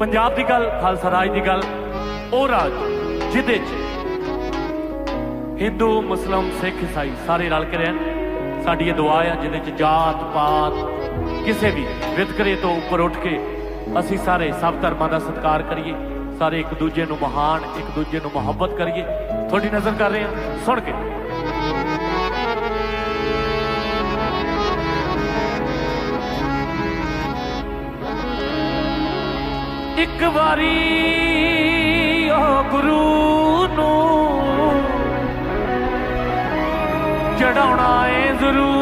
ਪੰਜਾਬ ਦੀ ਗੱਲ, ਖਾਲਸਾ ਰਾਜ ਦੀ ਗੱਲ, ਉਹ ਰਾਜ ਜਿਹਦੇ 'ਚ ਹਿੰਦੂ, ਮੁਸਲਮ, ਸਿੱਖ, ਈਸਾਈ ਸਾਰੇ ਰਲ ਕੇ ਰਹਿਣ, ਸਾਡੀ ਇਹ ਦੁਆ ਆ, ਜਿਹਦੇ 'ਚ ਜਾਤ, ਪਾਤ ਕਿਸੇ ਵੀ ਵਿਤਕਰੇ ਤੋਂ ਉੱਪਰ ਉੱਠ ਕੇ ਅਸੀਂ ਸਾਰੇ ਸਭ ਧਰਮਾਂ ਦਾ ਸਤਿਕਾਰ ਕਰੀਏ, ਸਾਰੇ ਇੱਕ ਦੂਜੇ ਨੂੰ ਮਹਾਨ, ਇੱਕ ਦੂਜੇ ਨੂੰ ਮੁਹੱਬਤ ਕਰੀਏ। ਤੁਹਾਡੀ ਨਜ਼ਰ ਕਰ ਰਹੇ ਹਾਂ, ਸੁਣ ਕੇ। ਇੱਕ ਵਾਰੀ ਉਹ ਗੁਰੂ ਨੂੰ ਚੜਾਉਣਾ ਏ ਜ਼ਰੂਰ।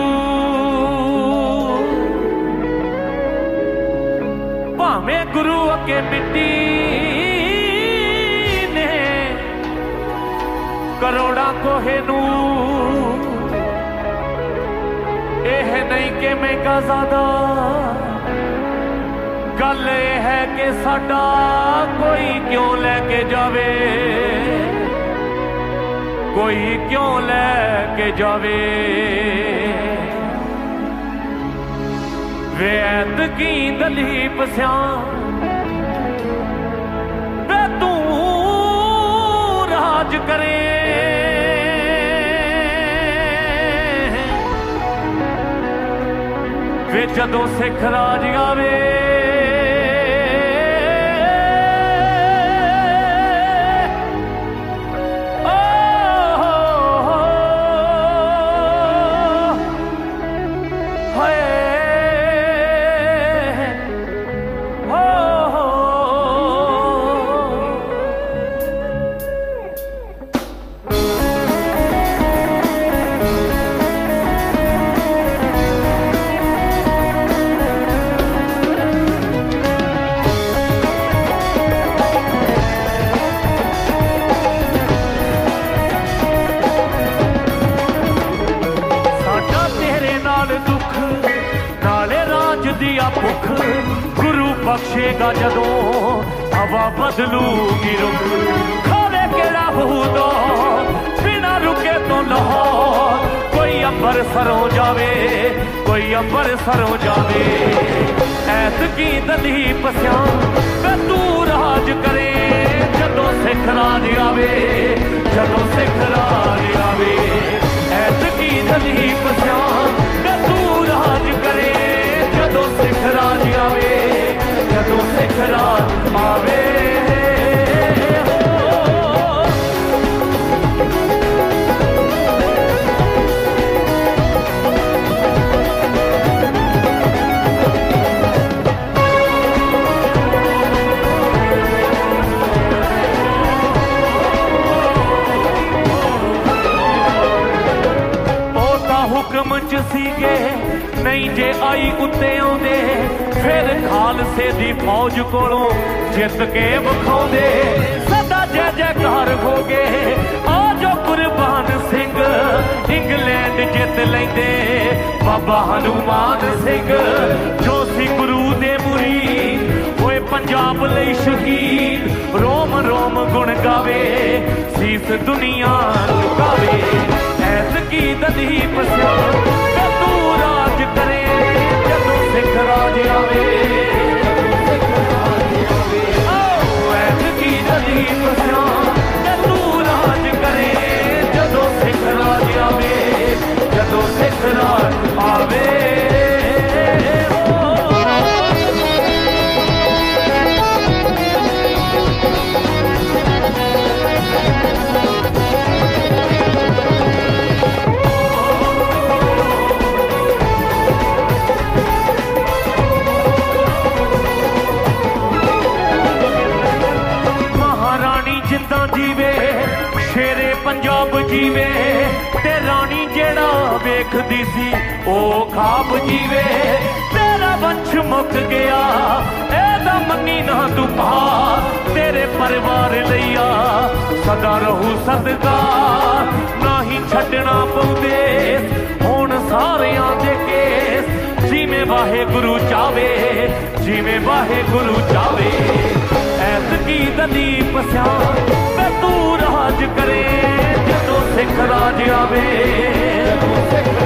ਭਾਵੇਂ ਗੁਰੂ ਅੱਗੇ ਮਿੱਟੀ ਨੇ ਕਰੋੜਾਂ ਕੋਹੇ ਨੂੰ। ਇਹ ਨਹੀਂ ਕਿ ਮੈਂ ਜ਼ਿਆਦਾ ਗੱਲ ਇਹ ਹੈ ਕਿ ਸਾਡਾ ਕੋਈ ਕਿਉਂ ਲੈ ਕੇ ਜਾਵੇ? ਕੋਈ ਕਿਉਂ ਲੈ ਕੇ ਜਾਵੇ? ਵੇਦ ਕੀ ਦਲੀਪ ਸਿਆ ਵੇ ਤੂੰ ਰਾਜ ਕਰੇ। ਵੇ ਜਦੋਂ ਸਿੱਖ ਰਾਜ ਆਵੇ ਗੁਰੂ ਬਖਸ਼ੇਗਾ ਜਦੋਂ ਹਵਾ ਬਦਲੂਗੀ ਰੁਖ। ਖਾਵੇ ਕਿਹੜਾ ਹੂਦੋ ਬਿਨਾ ਰੁਕੇ ਤੋਂ ਲਾਹੌਰ। ਕੋਈ ਅੰਬਰ ਸਰੋਂ ਜਾਵੇ, ਕੋਈ ਅੰਬਰ ਸਰੋਂ ਜਾਵੇ। ਐਤ ਕੀ ਦਲੀਪ ਸਿਆ ਵੇ ਤੂੰ ਰਾਜ ਕਰੇ, ਜਦੋਂ ਸਿੱਖ ਰਾਜ ਆਵੇ। ਜਦੋਂ ਜੇ ਆਈ ਉੱਤੇ ਆਉਂਦੇ, ਫਿਰ ਖਾਲਸੇ ਦੀ ਫੌਜ ਕੋਲੋਂ ਜਿੱਤ ਕੇ ਵਿਖਾਉਂਦੇ। ਸਦਾ ਜੈ ਜੈਕਾਰ ਹੋ ਆ ਜੋ ਕੁਰਬਾਨ ਸਿੰਘ, ਇੰਗਲੈਂਡ ਜਿੱਤ ਲੈਂਦੇ। ਬਾਬਾ ਹਨੂਮਾਨ ਸਿੰਘ, ਜੋ ਸੀ ਗੁਰੂ ਦੇ ਮੁਰੀ, ਹੋਏ ਪੰਜਾਬ ਲਈ ਸ਼ਹੀਦ। ਰੋਮ ਰੋਮ ਗੁਣ ਗਾਵੇ, ਸੀਸ ਦੁਨੀਆ ਲੁਕਾਵੇ ਐਸ ਪੰਜਾਬ ਜੀਵੇ ਤੇ ਰਾਣੀ ਜਿਹੜਾ ਵੇਖਦੀ ਸੀ, ਉਹ ਖਾਬ ਜੀਵੇ। ਤੇਰਾ ਵੰਸ਼ ਮੁੱਕ ਗਿਆ, ਇਹਦਾ ਮੰਨੀ ਨਾ ਤੂੰ ਪਾ ਤੇਰੇ ਪਰਿਵਾਰ ਲਈ ਆ, ਸਦਾ ਰਹੂ ਸਦਕਾ। ਨਾ ਹੀ ਛੱਡਣਾ ਪਉਂਦੇ ਹੁਣ ਸਾਰਿਆਂ ਦੇ ਕੇਸ। ਜਿਵੇਂ ਵਾਹਿਗੁਰੂ ਚਾਵੇ, ਜਿਵੇਂ ਵਾਹਿਗੁਰੂ ਚਾਵੇ। ਐਸ ਕੀ ਦਲੀਪ ਸਿਆ ਵੇ ਤੂੰ ਰਾਜ ਕਰੇ ਜਦੋਂ ਸਿੱਖ ਰਾਜ ਆਵੇ। ਓਏ